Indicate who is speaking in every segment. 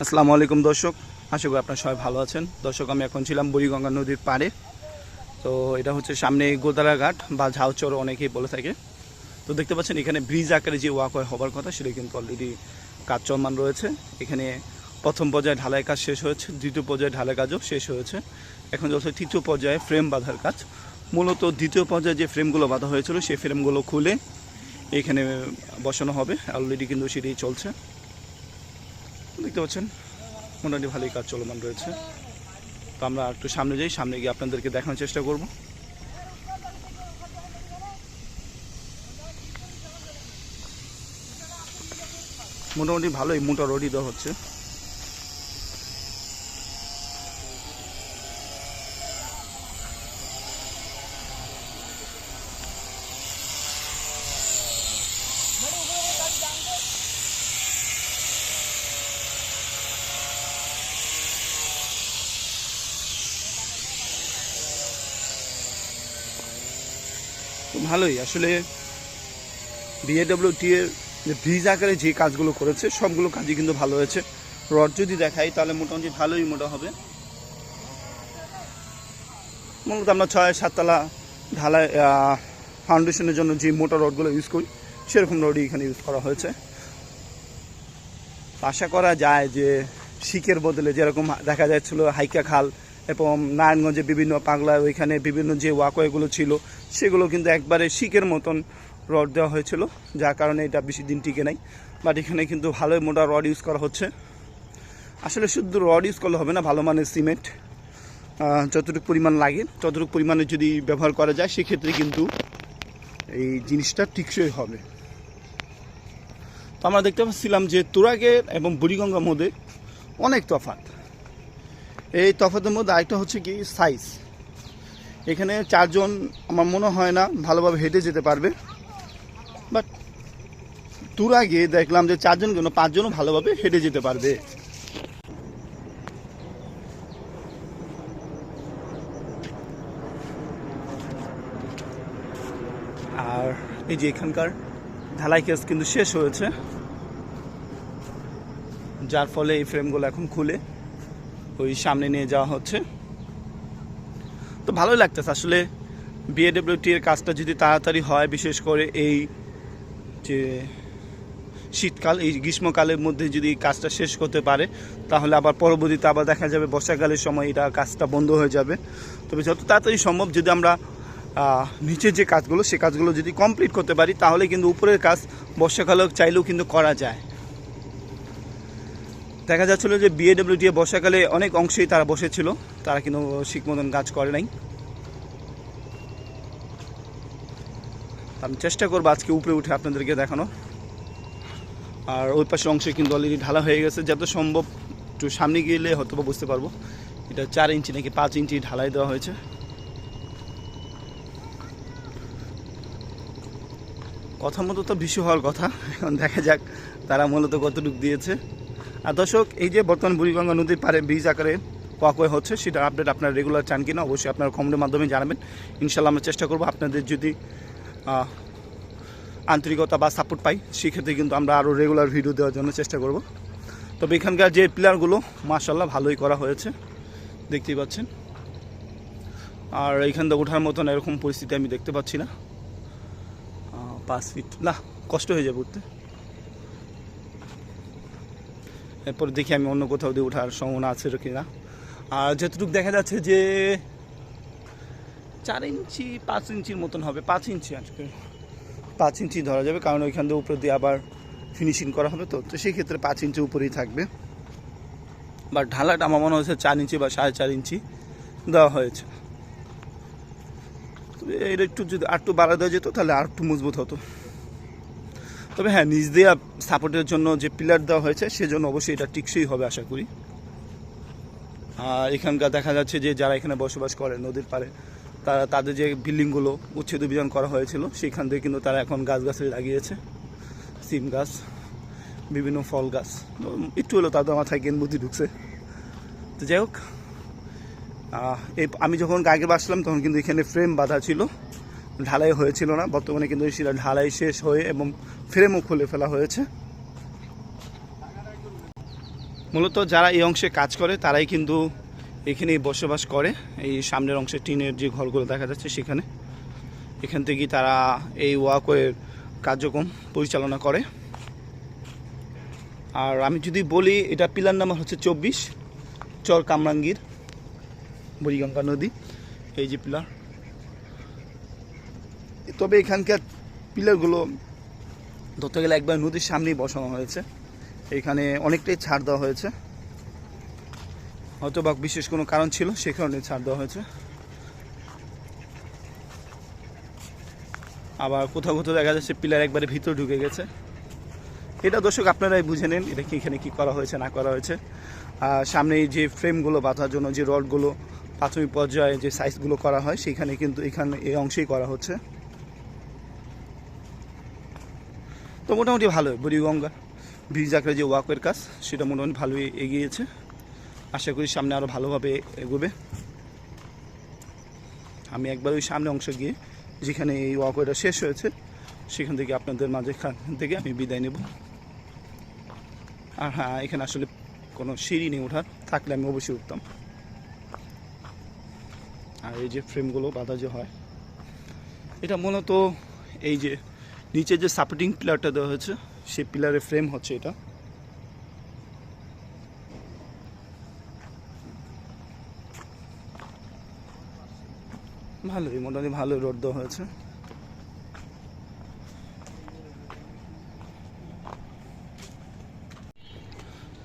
Speaker 1: আসসালামু আলাইকুম দর্শক, আশা করি আপনারা সবাই ভালো আছেন। দর্শক, আমি এখন ছিলাম বুড়িগঙ্গা নদীর পাড়ে। তো এটা হচ্ছে সামনে গোদারা ঘাট বা ঝাউচর, অনেকেই বলে থাকে। তো দেখতে পাচ্ছেন, এখানে ব্রিজ আকারে যে ওয়াকওয়ে হবার কথা, সেটা কিন্তু অলরেডি কাজ চলমান রয়েছে। এখানে প্রথম পর্যায়ে ঢালাই কাজ শেষ হয়েছে, দ্বিতীয় পর্যায়ে ঢালাই কাজও শেষ হয়েছে। এখন চলছে তৃতীয় পর্যায়ে ফ্রেম বাঁধার কাজ। মূলত দ্বিতীয় পর্যায়ে যে ফ্রেমগুলো বাঁধা হয়েছিল, সেই ফ্রেমগুলো খুলে এখানে বসানো হবে। অলরেডি কিন্তু সেটাই চলছে। দেখতে পাচ্ছেন? মোটামুটি ভালোই কাজ চলমান রয়েছে। তো আমরা একটু সামনে যাই, সামনে গিয়ে আপনাদেরকে দেখানোর চেষ্টা করব। মোটামুটি ভালোই মোটা রোডই দেওয়া হচ্ছে। তো ভালোই। আসলে বিএডব্লিউটি এর যে ব্রিজ আকারে যে কাজগুলো করেছে, সবগুলো কাজই কিন্তু ভালো হয়েছে। রড যদি দেখাই, তাহলে মোটামুটি ভালোই মোটা হবে। মূলত আমরা ছয় সাততলা ঢালাই ফাউন্ডেশনের জন্য যে মোটা রডগুলো ইউজ করি, সেরকম রডই এখানে ইউজ করা হয়েছে। আশা করা যায় যে শিকের বদলে যেরকম দেখা যাচ্ছিল হাইকা খাল এবং নারায়ণগঞ্জে বিভিন্ন পাগলা ওইখানে বিভিন্ন যে ওয়াকওয়েগুলো ছিল, সেগুলো কিন্তু একবারে শিকের মতন রড দেওয়া হয়েছিল, যার কারণে এটা বেশি দিন টিকে নাই। বাট এখানে কিন্তু ভালোই মোটা রড ইউজ করা হচ্ছে। আসলে শুধু রড ইউজ করলে হবে না, ভালো মানের সিমেন্ট যতটুকু পরিমাণ লাগে, ততটুকু পরিমাণে যদি ব্যবহার করা যায়, সেক্ষেত্রে কিন্তু এই জিনিসটা টিকসই হবে। তো আমরা দেখতে পাচ্ছিলাম যে তুরাগের এবং বুড়িগঙ্গার মধ্যে অনেক তফাৎ। এই তফাতের মধ্যে আরেকটা হচ্ছে কি সাইজ এখানে চারজন, আমার মনে হয় না, ভালোভাবে হেঁটে যেতে পারবে। বাট তুরাগে দেখলাম যে চারজন কেন পাঁচজনও ভালোভাবে হেঁটে যেতে পারবে। আর এই যে এখানকার ঢালাই কেস কিন্তু শেষ হয়েছে। যার ফলে এই ফ্রেমগুলো এখন খুলে। ওই সামনে নিয়ে যাওয়া হচ্ছে। তো ভালোই লাগতেছে। আসলে বিএডব্লিউটি এর কাজটা যদি তাড়াতাড়ি হয়, বিশেষ করে এই যে শীতকাল, এই গ্রীষ্মকালের মধ্যে যদি কাজটা শেষ করতে পারে, তাহলে আবার পরবর্তীতে আবার দেখা যাবে বর্ষাকালের সময় এটা কাজটা বন্ধ হয়ে যাবে। তবে যত তাড়াতাড়ি সম্ভব যদি আমরা নিচের যে কাজগুলো, সে কাজগুলো যদি কমপ্লিট করতে পারি, তাহলে কিন্তু উপরের কাজ বর্ষাকালেও চাইলেও কিন্তু করা যায়। দেখা যাচ্ছিল যে বিএডব্লিউটি বর্ষাকালে অনেক অংশেই তারা বসেছিল। তারা কিন্তু ঠিক মতন কাজ করে নাই। আমি চেষ্টা করব আজকে উপরে উঠে আপনাদেরকে দেখানো আর ওই পাশের অংশে কিন্তু অলরেডি ঢালা হয়ে গেছে। যত সম্ভব, একটু সামনে গেলে হয়তো বা বুঝতে পারব। এটা চার ইঞ্চি নাকি পাঁচ ইঞ্চি ঢালাই দেওয়া হয়েছে। কথা মতো তো বিশ্ব হওয়ার কথা। এখন দেখা যাক তারা মূলত কতটুকু দিয়েছে। আর দর্শক, এই যে বর্তমান বুড়িগঙ্গা নদীর পারে ব্রিজ আকারে ওয়াকওয়ে হচ্ছে, সেটা আপডেট আপনারা রেগুলার চান কিনা অবশ্যই আপনারা কমেন্টের মাধ্যমে জানাবেন। ইনশাল্লাহ আমরা চেষ্টা করব আপনাদের যদি আন্তরিকতা বা সাপোর্ট পাই, সেক্ষেত্রে কিন্তু আমরা আরও রেগুলার ভিডিও দেওয়ার জন্য চেষ্টা করব। তবে এখানকার যে প্লেয়ারগুলো মার্শাল্লাহ ভালোই করা হয়েছে, দেখতেই পাচ্ছেন। আর এইখান থেকে ওঠার মতন এরকম পরিস্থিতি আমি দেখতে পাচ্ছি না। পাঁচ ফিট না, কষ্ট হয়ে যাবে উঠতে এরপর দেখি আমি অন্য কোথাও দিয়ে ওঠার সম্ভাবনা আছে কি না আর যতটুকু দেখা যাচ্ছে যে চার ইঞ্চি, পাঁচ ইঞ্চির মতন হবে, পাঁচ ইঞ্চি আজকে। পাঁচ ইঞ্চি ধরা যাবে, কারণ ওইখান দিয়ে উপরে দিয়ে আবার ফিনিশিং করা হবে তো। তো সেই ক্ষেত্রে পাঁচ ইঞ্চি উপরেই থাকবে। বা ঢালাটা আমার মনে হচ্ছে চার ইঞ্চি বা সাড়ে চার ইঞ্চি দেওয়া হয়েছে। তবে এটা একটু যদি আর একটু বাড়া দেওয়া যেত, তাহলে আর একটু মজবুত হতো। তবে হ্যাঁ নিজ দিয়ে সাপোর্টের জন্য যে পিলার দেওয়া হয়েছে, সেজন্য অবশ্যই এটা টিকসই হবে আশা করি। আর এখানকার দেখা যাচ্ছে যে যারা এখানে বসবাস করে নদীর পাড়ে, তারা তাদের যে বিল্ডিংগুলো উচ্ছেদ অভিযান করা হয়েছিল, সেখান থেকে কিন্তু তারা এখন গাছ গাছগাছালি লাগিয়েছে, সিম গাছ, বিভিন্ন ফল গাছ। একটু হলো তাদের মাথায় জ্ঞান বুদ্ধি ঢুকছে। তো যাই হোক এই আমি যখন আগে বাসলাম, তখন কিন্তু এখানে ফ্রেম বাঁধা ছিল। ঢালাই হয়েছিল না, বর্তমানে কিন্তু সেটা ঢালাই শেষ হয়ে এবং ফ্রেমও খুলে ফেলা হয়েছে। মূলত যারা এই অংশে কাজ করে, তারাই কিন্তু এখানেই বসবাস করে। এই সামনের অংশে টিনের যে ঘরগুলো দেখা যাচ্ছে সেখানে। এখান থেকেই তারা এই ওয়াকওয়ের কার্যক্রম পরিচালনা করে। আর আমি যদি বলি, এটা পিলার নাম্বার হচ্ছে চব্বিশ, চর কামরাঙ্গীর, বুড়িগঙ্গা নদী, এই যে পিলার। তবে এখানকার পিলারগুলো ধরতে গেলে একবার নদীর সামনেই বসানো হয়েছে। এখানে অনেকটাই ছাড় দেওয়া হয়েছে। হয়তো বা বিশেষ কোনো কারণ ছিল, সে কারণে ছাড় দেওয়া হয়েছে। আবার কোথাও কোথাও দেখা যাচ্ছে পিলার একবারে ভিতর ঢুকে গেছে। এটা দর্শক আপনারাই বুঝে নেন, এটা কি এখানে কি করা হয়েছে, না করা হয়েছে। আর সামনে যে ফ্রেমগুলো বাঁধার জন্য, যে রডগুলো প্রাথমিক পর্যায়ে যে সাইজগুলো করা হয়, সেখানে কিন্তু এখানে এই অংশেই করা হচ্ছে। তো মোটামুটি ভালো বুড়িগঙ্গা ব্রিজ আকারে যে ওয়াকের কাজ, সেটা মোটামুটি ভালোই এগিয়েছে। আশা করি সামনে আরও ভালোভাবে এগোবে। আমি একবার ওই সামনে অংশ গিয়ে, যেখানে এই ওয়াকওয়েটা শেষ হয়েছে, সেখান থেকে আপনাদের মাঝে থেকে আমি বিদায় নেব। আর হ্যাঁ এখানে আসলে কোনো সিঁড়ি নেই ওঠার, থাকলে আমি অবশ্যই উঠতাম। আর এই যে ফ্রেমগুলো বাঁধা যে হয়, এটা মূলত এই যে নিচে যে সাপোর্টিং পিলারটা দেওয়া হয়েছে, সেই পিলারের ফ্রেম হচ্ছে এটা। ভালোই, মোটামুটি ভালোই রোড দেওয়া হয়েছে।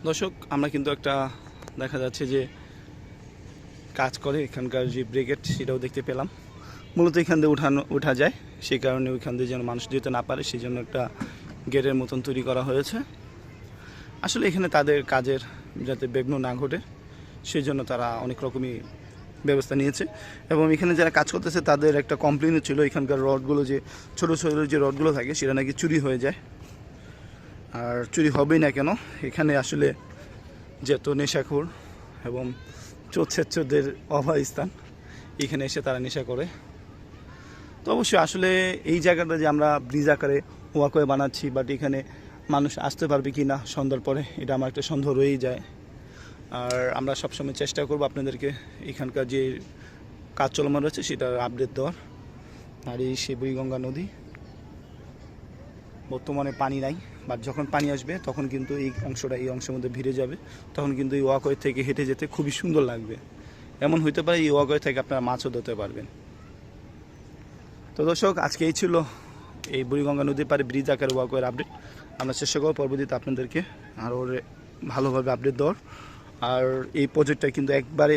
Speaker 1: দর্শক, আমরা কিন্তু একটা দেখা যাচ্ছে যে কাজ করে এখানকার যে ব্রিগেড, সেটাও দেখতে পেলাম। মূলত এখান দিয়ে উঠানো, উঠা যায়। সেই কারণে ওইখান দিয়ে যেন মানুষ যেতে না পারে সেই জন্য একটা গেটের মতন তৈরি করা হয়েছে। আসলে এখানে তাদের কাজের যাতে বিঘ্ন না ঘটে সেই জন্য তারা অনেক রকমই ব্যবস্থা নিয়েছে। এবং এখানে যারা কাজ করতেছে, তাদের একটা কমপ্লেনও ছিল এখানকার রডগুলো যে, ছোটো ছোটো যে রডগুলো থাকে, সেটা নাকি চুরি হয়ে যায়। আর চুরি হবেই না কেন? এখানে আসলে যত নেশাখোর এবং চোরদের অভাব স্থান, এখানে এসে তারা নেশা করে। তো অবশ্যই আসলে এই জায়গাটা যে আমরা ব্রিজ আকারে ওয়াকওয়ে বানাচ্ছি বাট এখানে মানুষ আসতে পারবে কি না সন্ধ্যার পরে, এটা আমার একটা সন্দেহ রয়েই যায়। আর আমরা সবসময় চেষ্টা করব আপনাদেরকে এখানকার যে কাজ চলমান রয়েছে, সেটার আপডেট দেওয়ার। আর এই সে বুড়িগঙ্গা নদী, বর্তমানে পানি নাই বাট যখন পানি আসবে, তখন কিন্তু এই অংশটা, এই অংশের মধ্যে ভিড়ে যাবে। তখন কিন্তু এই ওয়াকওয়ে থেকে হেঁটে যেতে খুবই সুন্দর লাগবে। এমন হইতে পারে এই ওয়াকওয়ে থেকে আপনারা মাছও ধরতে পারবেন। তো দর্শক, আজকে এই ছিল এই বুড়িগঙ্গা নদীর পারে ব্রিজ আকার ওয়াকওয়ের আপডেট আমরা চেষ্টা করব পরবর্তীতে আপনাদেরকে আরও ভালোভাবে আপডেট দেওয়ার। আর এই প্রজেক্টটা কিন্তু একবারে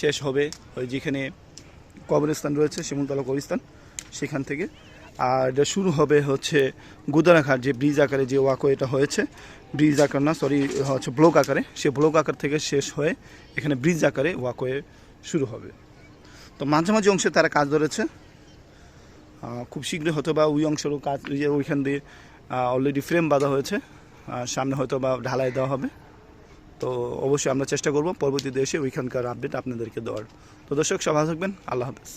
Speaker 1: শেষ হবে ওই যেখানে কবরস্থান রয়েছে, শিমুলতলা কবরস্থান, সেখান থেকে। আর এটা শুরু হবে হচ্ছে গুদারাঘাট, যে ব্রিজ আকারে যে ওয়াকওয়ে এটা হয়েছে। ব্রিজ আকার না সরি হচ্ছে ব্লক আকারে। সে ব্লক আকার থেকে শেষ হয়ে এখানে ব্রিজ আকারে ওয়াকওয়ে শুরু হবে। তো মাঝামাঝি অংশে তারা কাজ ধরেছে। খুব শীঘ্রই হয়তো বা ওই অংশেরও কাজ, ওই যে ওইখান দিয়ে অলরেডি ফ্রেম বাঁধা হয়েছে। সামনে হয়তো বা ঢালাই দেওয়া হবে। তো অবশ্যই আমরা চেষ্টা করব পরবর্তীতে এসে ওইখানকার আপডেট আপনাদেরকে দেওয়ার। তো দর্শক সভা থাকবেন। আল্লাহ হাফেজ।